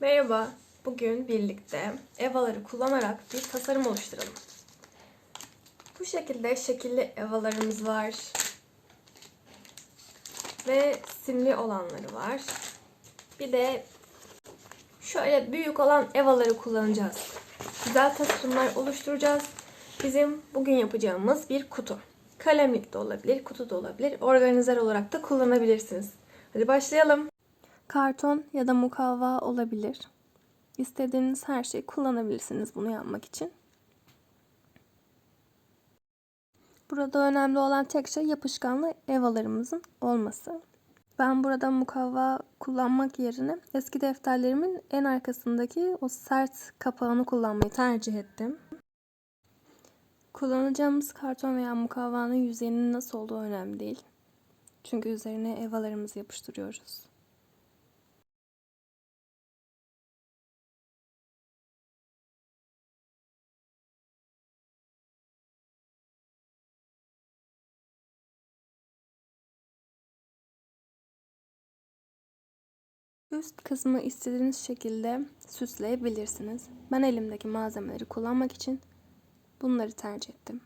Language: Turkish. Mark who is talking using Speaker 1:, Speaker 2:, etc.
Speaker 1: Merhaba, bugün birlikte evaları kullanarak bir tasarım oluşturalım. Bu şekilde şekilli evalarımız var. Ve simli olanları var. Bir de şöyle büyük olan evaları kullanacağız. Güzel tasarımlar oluşturacağız. Bizim bugün yapacağımız bir kutu. Kalemlik de olabilir, kutu da olabilir. Organizer olarak da kullanabilirsiniz. Hadi başlayalım. Karton ya da mukavva olabilir. İstediğiniz her şeyi kullanabilirsiniz bunu yapmak için. Burada önemli olan tek şey yapışkanlı evalarımızın olması. Ben burada mukavva kullanmak yerine eski defterlerimin en arkasındaki o sert kapağını kullanmayı tercih ettim. Kullanacağımız karton veya mukavvanın yüzeyinin nasıl olduğu önemli değil. Çünkü üzerine evalarımızı yapıştırıyoruz. Üst kısmı istediğiniz şekilde süsleyebilirsiniz. Ben elimdeki malzemeleri kullanmak için bunları tercih ettim.